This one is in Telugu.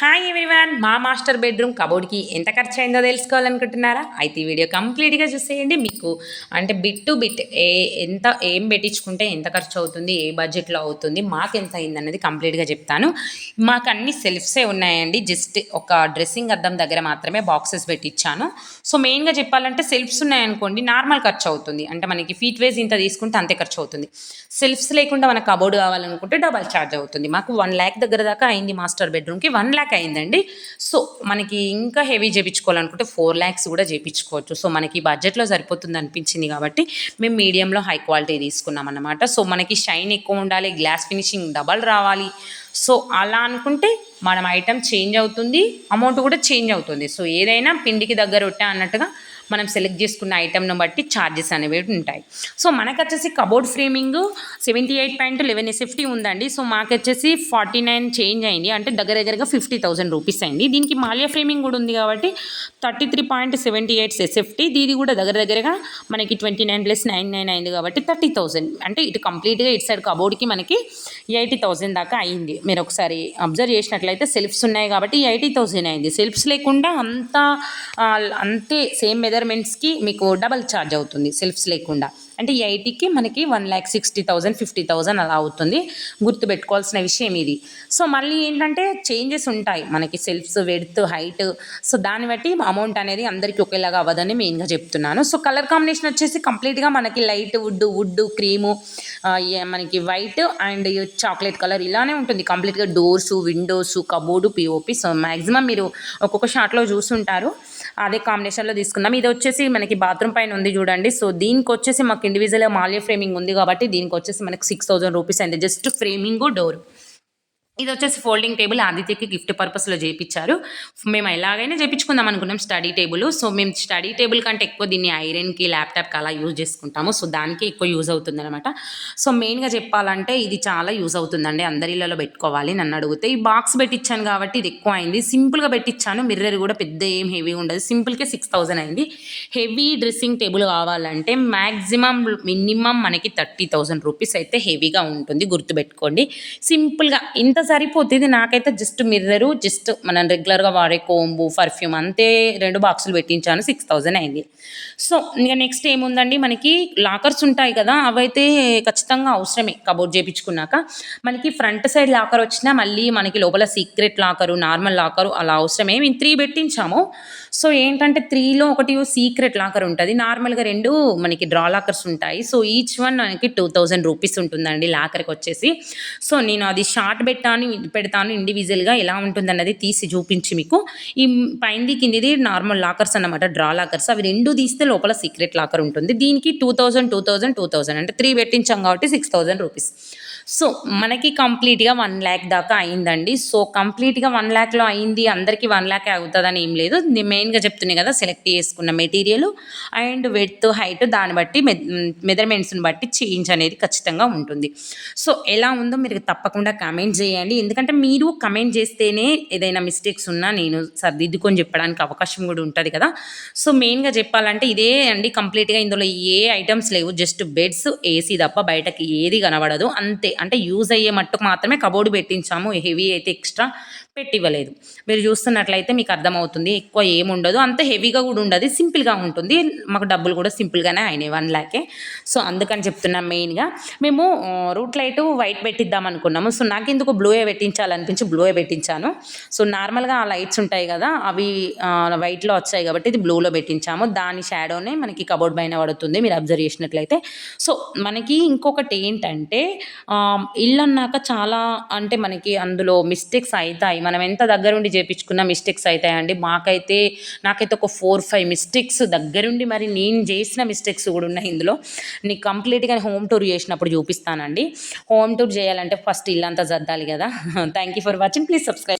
హాయ్ ఎవ్రీవన్ మా మాస్టర్ బెడ్రూమ్ కబోర్డ్కి ఎంత ఖర్చు అయిందో తెలుసుకోవాలనుకుంటున్నారా? అయితే ఈ వీడియో కంప్లీట్గా చూసేయండి మీకు. అంటే బిట్ టు బిట్ ఏ ఎంత ఏం పెట్టించుకుంటే ఎంత ఖర్చు అవుతుంది ఏ బడ్జెట్లో అవుతుంది మాకు ఎంత అయిందన్నది కంప్లీట్గా చెప్తాను. మాకు అన్ని సెల్ఫ్సే ఉన్నాయండి. జస్ట్ ఒక డ్రెస్సింగ్ అద్దం దగ్గర మాత్రమే బాక్సెస్ పెట్టించాను సో మెయిన్గా చెప్పాలంటే సెల్ఫ్స్ ఉన్నాయనుకోండి నార్మల్ ఖర్చు అవుతుంది అంటే మనకి ఫీట్ వేస్ ఇంత తీసుకుంటే అంతే ఖర్చు అవుతుంది సెల్ఫ్స్ లేకుండా మనకు కబోర్డ్ కావాలనుకుంటే డబల్ ఛార్జ్ అవుతుంది. మాకు వన్ ల్యాక్ దగ్గర దాకా అయింది మాస్టర్ బెడ్రూమ్కి. వన్ ల్యాక్ అయిందండి. సో మనకి ఇంకా హెవీ చేయించుకోవాలనుకుంటే ఫోర్ ల్యాక్స్ కూడా చేయించుకోవచ్చు సో మనకి బడ్జెట్లో సరిపోతుంది అనిపించింది కాబట్టి మేము మీడియంలో హై క్వాలిటీ తీసుకున్నాం అన్నమాట. సో మనకి షైన్ ఎక్కువ ఉండాలి గ్లాస్ ఫినిషింగ్ డబల్ రావాలి. సో అలా అనుకుంటే మనం ఐటమ్ చేంజ్ అవుతుంది అమౌంట్ కూడా చేంజ్ అవుతుంది. సో ఏదైనా పిండికి దగ్గర ఉంటా అన్నట్టుగా మనం సెలెక్ట్ చేసుకున్న ఐటమ్ను బట్టి ఛార్జెస్ అనేవి ఉంటాయి. సో మనకు వచ్చేసి cupboard framing seventy eight point eleven SFT ఉందండి. సో మాకు వచ్చేసి ఫార్టీ నైన్ చేంజ్ అయింది. అంటే దగ్గర దగ్గరగా ఫిఫ్టీ థౌసండ్ రూపీస్ అయింది. దీనికి మాలియా ఫ్రేమింగ్ కూడా ఉంది కాబట్టి thirty three point seventy eight SFT దీది కూడా దగ్గర దగ్గరగా మనకి twenty nine plus nine nine అయింది కాబట్టి థర్టీ థౌసండ్ అంటే ఇటు కంప్లీట్గా ఇటు సైడ్ కబోర్డ్కి మనకి ఎయిటీ థౌసండ్ దాకా అయింది. మీరు ఒకసారి అబ్జర్వ్ చేసినట్లయితే సెల్ఫ్స్ ఉన్నాయి కాబట్టి ఎయిటీ థౌసండ్ అయింది. సెల్ఫ్స్ లేకుండా అంత అంతే సేమ్ మెజర్మెంట్స్కి మీకు డబల్ ఛార్జ్ అవుతుంది సెల్ఫ్స్ లేకుండా. అంటే ఎయిటీకి మనకి one lakh sixty thousand fifty thousand అలా అవుతుంది. గుర్తుపెట్టుకోవాల్సిన విషయం ఇది. సో మళ్ళీ ఏంటంటే చేంజెస్ ఉంటాయి మనకి సెల్ఫ్స్ వెడ్త్ హైట్. సో దాన్ని బట్టి అమౌంట్ అనేది అందరికీ ఒకేలాగా అవ్వదని మెయిన్గా చెప్తున్నాను. సో కలర్ కాంబినేషన్ వచ్చేసి కంప్లీట్గా మనకి లైట్ వుడ్ వుడ్ క్రీము మనకి వైట్ అండ్ చాక్లెట్ కలర్ ఇలానే ఉంటుంది. కంప్లీట్గా doors windows cupboard POP so maximum మీరు ఒక్కొక్క షాట్లో చూసుంటారు. అదే కాంబినేషన్లో తీసుకుందాం. ఇది వచ్చేసి మనకి బాత్రూమ్ పైన ఉంది చూడండి. సో దీనికి వచ్చేసి మాకు ఇండివిజువల్గా మాల్య ఫ్రేమింగ్ ఉంది కాబట్టి దీనికి వచ్చేసి మనకి సిక్స్ థౌసండ్ రూపీస్ అయింది. జస్ట్ ఫ్రేమింగ్ డోర్ ఇది వచ్చేసి ఫోల్డింగ్ టేబుల్ ఆదిత్యకి గిఫ్ట్ పర్పస్లో చేయించారు మేము ఎలాగైనా చేయించుకుందాం అనుకున్నాం స్టడీ టేబుల్ సో మేము స్టడీ టేబుల్ కంటే ఎక్కువ దీన్ని ఐరన్కి ల్యాప్టాప్కి అలా యూజ్ చేసుకుంటాము. సో దానికి ఎక్కువ యూజ్ అవుతుంది అనమాట సో మెయిన్గా చెప్పాలంటే ఇది చాలా యూజ్ అవుతుందండి. అందరి ఇళ్ళలో పెట్టుకోవాలి నన్ను అడిగితే. ఈ బాక్స్ పెట్టించాను కాబట్టి ఇది ఎక్కువ అయింది. సింపుల్గా పెట్టించాను మిర్రర్ కూడా పెద్ద ఏం హెవీ ఉండదు. సింపుల్కే సిక్స్ థౌజండ్ అయింది. హెవీ డ్రెస్సింగ్ టేబుల్ కావాలంటే మ్యాక్సిమం మినిమం మనకి థర్టీ థౌజండ్ రూపీస్ అయితే హెవీగా ఉంటుంది. గుర్తుపెట్టుకోండి. సింపుల్గా ఇంత సరిపోతుంది. నాకైతే జస్ట్ మిర్రరు జస్ట్ మనం రెగ్యులర్గా వాడే కోంబు పర్ఫ్యూమ్ అంతే రెండు బాక్సులు పెట్టించాను సిక్స్ థౌజండ్ అయింది. సో ఇంకా నెక్స్ట్ ఏముందండి? మనకి లాకర్స్ ఉంటాయి కదా అవైతే ఖచ్చితంగా అవసరమే కబోర్డ్ చేయించుకున్నాక మనకి ఫ్రంట్ సైడ్ లాకర్ వచ్చినా మళ్ళీ మనకి లోపల సీక్రెట్ లాకరు నార్మల్ లాకరు అలా అవసరమే. మేము త్రీ పెట్టించాము. సో ఏంటంటే త్రీలో ఒకటి సీక్రెట్ లాకర్ ఉంటుంది. నార్మల్గా రెండు మనకి డ్రా లాకర్స్ ఉంటాయి. సో ఈచ్ వన్ మనకి టూ థౌజండ్ రూపీస్ ఉంటుందండి లాకర్కి వచ్చేసి. సో నేను అది షార్ట్ పెట్టాను. పెడతాను ఇండివిజువల్గా ఎలా ఉంటుంది అన్నది తీసి చూపించి మీకు. ఈ పైంది కిందిది నార్మల్ లాకర్స్ అన్నమాట డ్రా లాకర్స్ అవి రెండు తీస్తే లోపల సీక్రెట్ లాకర్ ఉంటుంది. దీనికి two thousand two thousand two thousand అంటే త్రీ పెట్టించాం కాబట్టి సిక్స్ థౌజండ్ రూపీస్ సో మనకి కంప్లీట్గా వన్ ల్యాక్ దాకా అయిందండి. సో కంప్లీట్గా వన్ ల్యాక్లో అయింది. అందరికీ వన్ ల్యాక్ అవుతుందని ఏం లేదు. నేను మెయిన్గా చెప్తున్నాయి కదా సెలెక్ట్ చేసుకున్న మెటీరియల్ అండ్ వెడ్త్ హైట్ దాన్ని బట్టి మెజర్మెంట్స్ని బట్టి చేంజ్ అనేది ఖచ్చితంగా ఉంటుంది. సో ఎలా ఉందో మీరు తప్పకుండా కమెంట్ చేయండి. ఎందుకంటే మీరు కమెంట్ చేస్తేనే ఏదైనా మిస్టేక్స్ ఉన్నా నేను సర్దిద్దుకొని చెప్పడానికి అవకాశం కూడా ఉంటుంది కదా. సో మెయిన్గా చెప్పాలంటే ఇదే అండి. కంప్లీట్గా ఇందులో ఏ ఐటమ్స్ లేవు. జస్ట్ బెడ్స్ ఏసీ తప్ప బయటకి ఏది కనబడదు. అంతే. అంటే యూజ్ అయ్యే మట్టుకు మాత్రమే కబోర్డు పెట్టించాము. హెవీ అయితే ఎక్స్ట్రా పెట్టివ్వలేదు. మీరు చూస్తున్నట్లయితే మీకు అర్థమవుతుంది. ఎక్కువ ఏముండదు. అంత హెవీగా కూడా ఉండదు. సింపుల్గా ఉంటుంది. మాకు డబ్బులు కూడా సింపుల్గానే అయినాయి వన్ ల్యాకే సో అందుకని చెప్తున్నాం మెయిన్గా మేము రూట్ లైట్ వైట్ పెట్టిద్దాం అనుకున్నాము. సో నాకు ఎందుకు బ్లూయే పెట్టించాలనిపించి బ్లూయే పెట్టించాను. సో నార్మల్గా ఆ లైట్స్ ఉంటాయి కదా అవి వైట్లో వచ్చాయి కాబట్టి ఇది బ్లూలో పెట్టించాము. దాని షాడోనే మనకి కబోర్డ్ పైన పడుతుంది. మీరు అబ్జర్వ్ చేసినట్లయితే. సో మనకి ఇంకొకటి ఏంటంటే ఇల్లు అన్నాక చాలా అంటే మనకి అందులో మిస్టేక్స్ అవుతాయి మనం ఎంత దగ్గరుండి చేయించుకున్నా మిస్టేక్స్ అవుతాయండి మాకైతే నాకైతే ఒక ఫోర్ ఫైవ్ మిస్టేక్స్ దగ్గరుండి మరి నేను చేసిన మిస్టేక్స్ కూడా ఉన్నాయి ఇందులో. నీకు కంప్లీట్గా హోమ్ టూర్ చేసినప్పుడు చూపిస్తానండి. హోమ్ టూర్ చేయాలంటే ఫస్ట్ ఇల్లంతా జద్దాలి కదా. Thank you for watching please subscribe